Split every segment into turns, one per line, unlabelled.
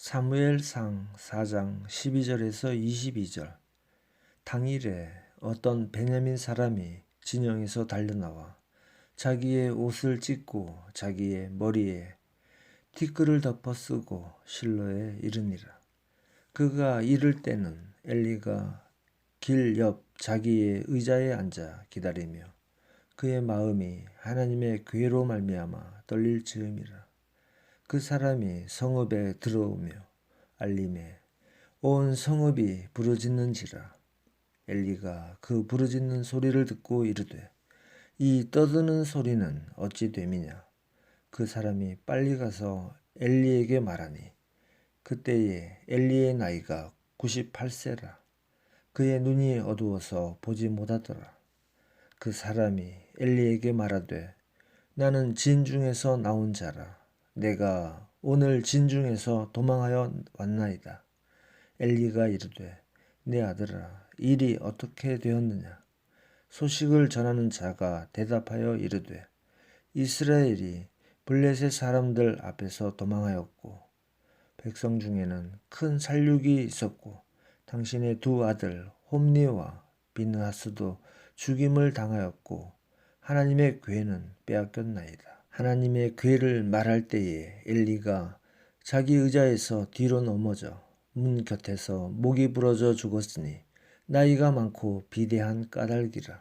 사무엘상 4장 12절에서 22절 당일에 어떤 베냐민 사람이 진영에서 달려나와 자기의 옷을 찢고 자기의 머리에 티끌을 덮어 쓰고 실로에 이르니라. 그가 이를 때는 엘리가 길 옆 자기의 의자에 앉아 기다리며 그의 마음이 하나님의 괴로 말미암아 떨릴 즈음이라. 그 사람이 성읍에 들어오며 알림에 온 성읍이 부르짖는지라. 엘리가 그 부르짖는 소리를 듣고 이르되 이 떠드는 소리는 어찌 됨이냐. 그 사람이 빨리 가서 엘리에게 말하니 그때에 엘리의 나이가 98세라. 그의 눈이 어두워서 보지 못하더라. 그 사람이 엘리에게 말하되 나는 진 중에서 나온 자라. 내가 오늘 진중에서 도망하여 왔나이다. 엘리가 이르되 내 아들아 일이 어떻게 되었느냐. 소식을 전하는 자가 대답하여 이르되 이스라엘이 블레셋 사람들 앞에서 도망하였고 백성 중에는 큰 살육이 있었고 당신의 두 아들 홈니와 비느하스도 죽임을 당하였고 하나님의 괴는 빼앗겼나이다. 하나님의 괴를 말할 때에 엘리가 자기 의자에서 뒤로 넘어져 문 곁에서 목이 부러져 죽었으니 나이가 많고 비대한 까닭이라.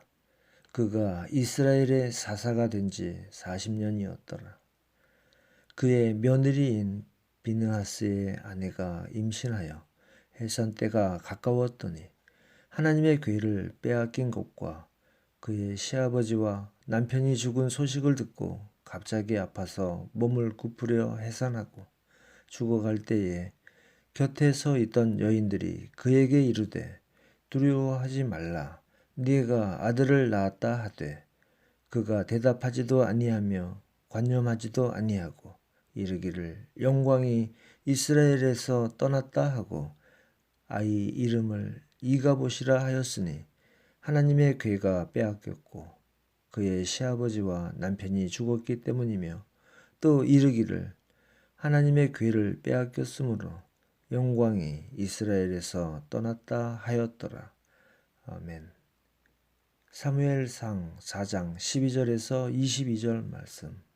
그가 이스라엘의 사사가 된 지 40년이었더라. 그의 며느리인 비느하스의 아내가 임신하여 해산 때가 가까웠더니 하나님의 괴를 빼앗긴 것과 그의 시아버지와 남편이 죽은 소식을 듣고 갑자기 아파서 몸을 굽으려 해산하고 죽어갈 때에 곁에 서 있던 여인들이 그에게 이르되 두려워하지 말라. 네가 아들을 낳았다 하되 그가 대답하지도 아니하며 관념하지도 아니하고 이르기를 영광이 이스라엘에서 떠났다 하고 아이 이름을 이가봇이라 하였으니 하나님의 괴가 빼앗겼고 그의 시아버지와 남편이 죽었기 때문이며 또 이르기를 하나님의 괴를 빼앗겼으므로 영광이 이스라엘에서 떠났다 하였더라. 아멘. 사무엘상 4장 12절에서 22절 말씀.